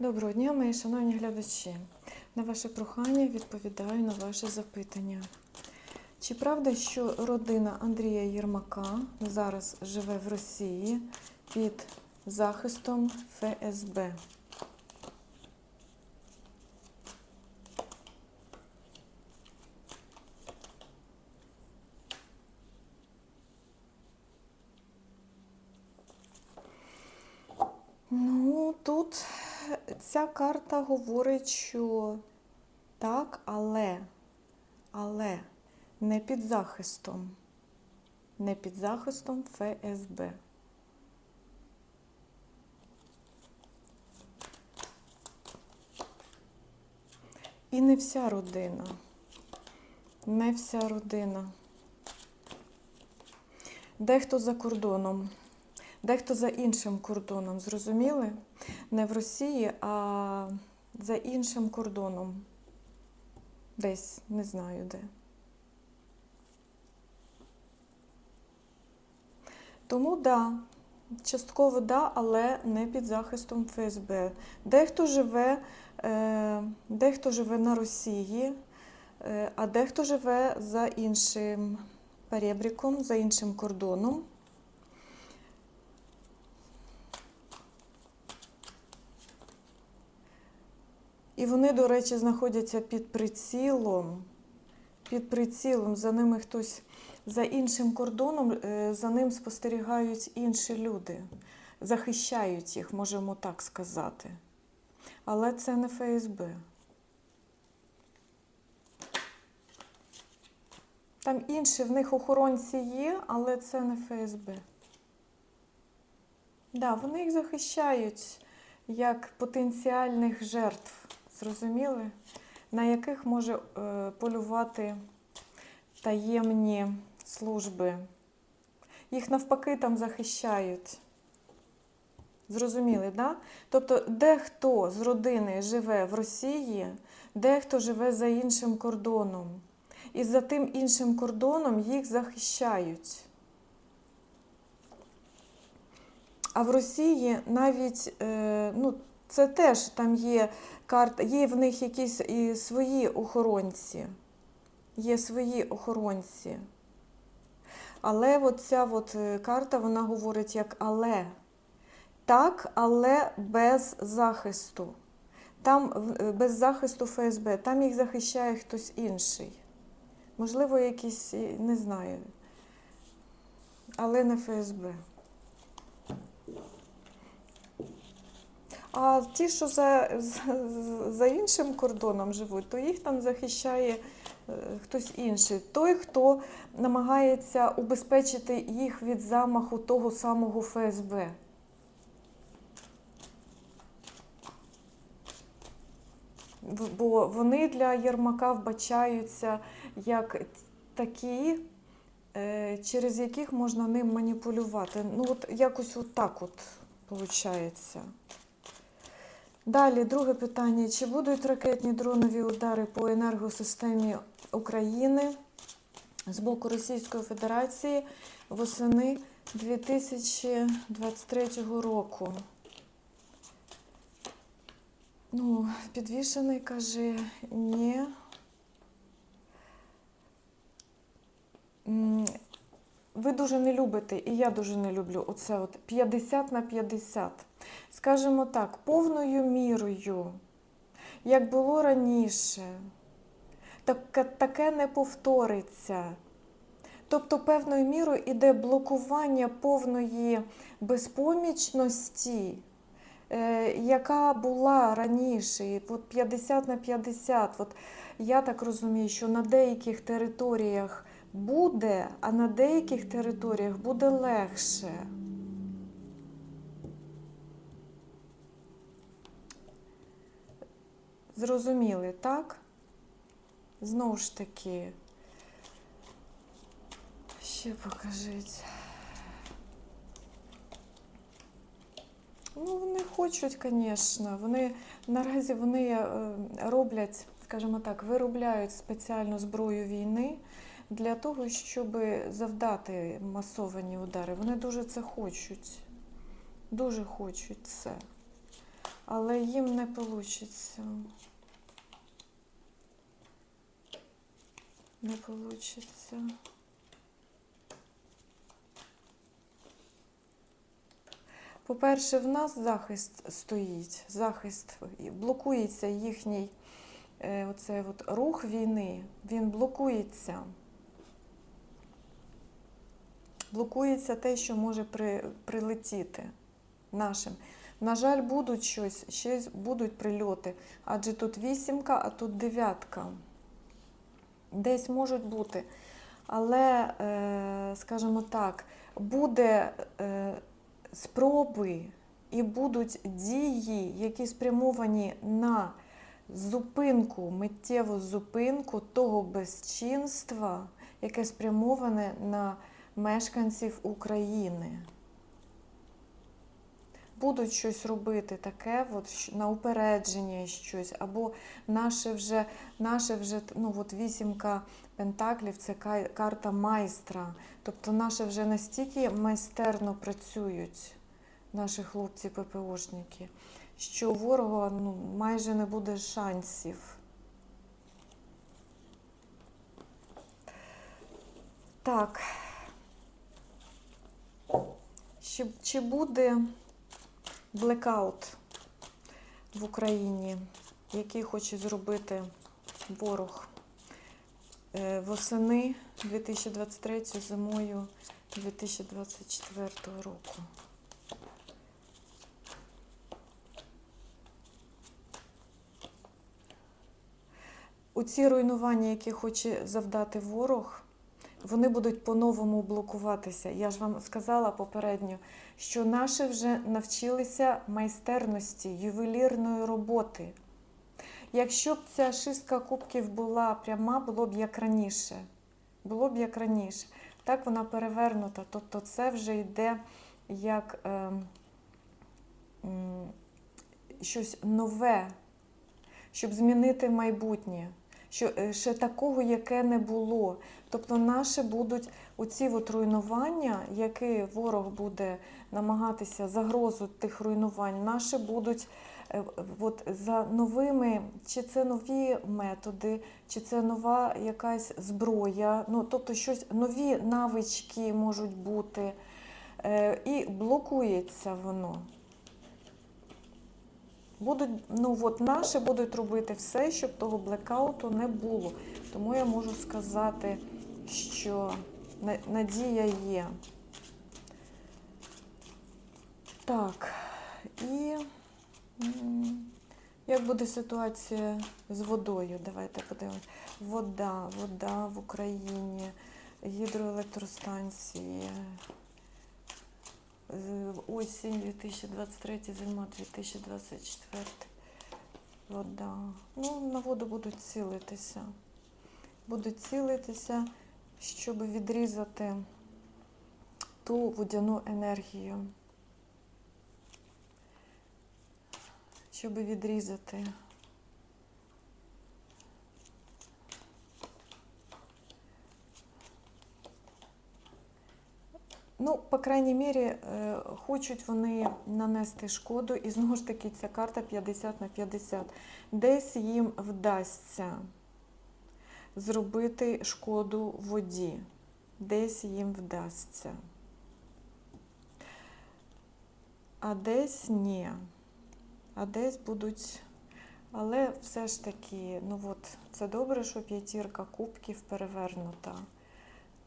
Доброго дня, мої шановні глядачі. На ваше прохання відповідаю на ваше запитання. Чи правда, що родина Андрія Єрмака зараз живе в Росії під захистом ФСБ? Ну, тут ця карта говорить, що так, але, але не під захистом. Не під захистом ФСБ. І не вся родина. Не вся родина. Дехто за кордоном. Дехто за іншим кордоном, зрозуміли? Не в Росії, а за іншим кордоном. Десь не знаю де. Тому да, частково да, але не під захистом ФСБ. Дехто живе, е, дехто живе на Росії, е, а дехто живе за іншим перебріком, за іншим кордоном. І вони, до речі, знаходяться під прицілом. Під прицілом, за ними хтось за іншим кордоном, е, за ним спостерігають інші люди, захищають їх, можемо так сказати. Але це не ФСБ. Там інші в них охоронці є, але це не ФСБ. Да, вони їх захищають як потенціальних жертв, зрозуміли? На яких може е, полювати таємні служби. Їх навпаки там захищають. Зрозуміли, да? Тобто, дехто з родини живе в Росії, дехто живе за іншим кордоном. І за тим іншим кордоном їх захищають. А в Росії навіть, е, ну, це теж там є карта, є в них якісь і свої охоронці. Є свої охоронці. Але от ця от е, карта, вона говорить як але. Так, але без захисту. Там без захисту ФСБ, там їх захищає хтось інший. Можливо, якийсь, не знаю. Але не ФСБ. А ті, що за, за, іншим кордоном живуть, то їх там захищає е, хтось інший. Той, хто намагається убезпечити їх від замаху того самого ФСБ. Бо вони для Єрмака вбачаються як такі, е, через яких можна ним маніпулювати. Ну, от якось от так от виходить. Далі, друге питання. Чи будуть ракетні дронові удари по енергосистемі України з боку Російської Федерації восени 2023 року? Ну, підвішений каже ні. Ви дуже не любите, і я дуже не люблю оце от 50 на 50. Скажімо так, повною мірою, як було раніше, так, таке не повториться. Тобто, певною мірою іде блокування повної безпомічності, е, яка була раніше, от 50 на 50. От я так розумію, що на деяких територіях буде, а на деяких територіях буде легше. Зрозуміли, так? Знову ж таки, ще покажіть. Ну, вони хочуть, звісно. Вони наразі вони е, роблять, скажімо так, виробляють спеціальну зброю війни для того, щоб завдати масовані удари. Вони дуже це хочуть. Дуже хочуть це. Але їм не вийде. Не вийде. По-перше, в нас захист стоїть, захист блокується їхній е, оце от рух війни, він блокується. Блокується те, що може при, прилетіти нашим. На жаль, будуть щось, ще будуть прильоти, адже тут вісімка, а тут дев'ятка. Десь можуть бути. Але, е, скажімо так, буде е, спроби і будуть дії, які спрямовані на зупинку, миттєву зупинку того безчинства, яке спрямоване на мешканців України. Будуть щось робити таке, от, на упередження щось, або наше вже, наше вже ну, от вісімка пентаклів це карта майстра. Тобто наші вже настільки майстерно працюють, наші хлопці ППОшники, що у ворога ну, майже не буде шансів. Так. Чи, чи буде блекаут в Україні, який хоче зробити ворог е, восени 2023 зимою 2024 року? У ці руйнування, які хоче завдати ворог, вони будуть по-новому блокуватися. Я ж вам сказала попередньо, що наші вже навчилися майстерності, ювелірної роботи. Якщо б ця шістка кубків була пряма, було б як раніше. Було б як раніше. Так вона перевернута. Тобто це вже йде як е, м, щось нове, щоб змінити майбутнє. Що е, ще такого, яке не було. Тобто наші будуть оці от руйнування, які ворог буде намагатися загрозу тих руйнувань, наші будуть е, от за новими, чи це нові методи, чи це нова якась зброя, ну тобто щось нові навички можуть бути, е, і блокується воно. Будуть, ну от наші будуть робити все, щоб того блекауту не було. Тому я можу сказати, що надія є. Так, і як буде ситуація з водою? Давайте подивимось. Вода, вода в Україні, гідроелектростанції. Осінь 2023, зима 2024. Вода. Ну, на воду будуть цілитися. Будуть цілитися, щоб відрізати ту водяну енергію. Щоб відрізати. Ну, по крайній мірі, е, хочуть вони нанести шкоду, і знову ж таки ця карта 50 на 50. Десь їм вдасться зробити шкоду воді. Десь їм вдасться. А десь ні. А десь будуть. Але все ж таки, ну от, це добре, що п'ятірка кубків перевернута.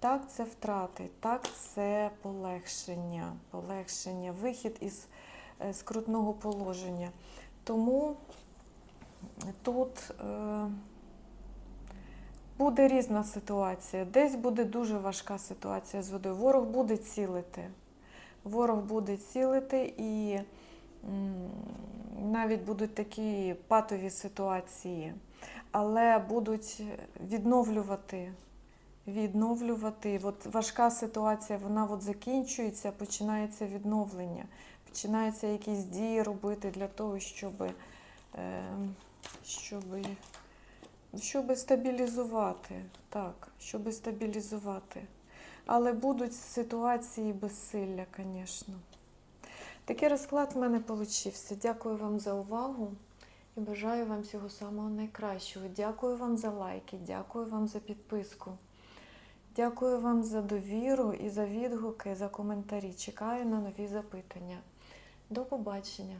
Так, це втрати, так, це полегшення, полегшення, вихід із е, скрутного положення. Тому тут е, буде різна ситуація. Десь буде дуже важка ситуація з водою. Ворог буде цілити. Ворог буде цілити і м, навіть будуть такі патові ситуації, але будуть відновлювати відновлювати. От важка ситуація, вона от закінчується, починається відновлення, починаються якісь дії робити для того, щоб, е, щоб, щоб стабілізувати. Так, щоб стабілізувати. Але будуть ситуації безсилля, звісно. Такий розклад в мене получився. Дякую вам за увагу і бажаю вам всього самого найкращого. Дякую вам за лайки, дякую вам за підписку. Дякую вам за довіру і за відгуки, за коментарі. Чекаю на нові запитання. До побачення!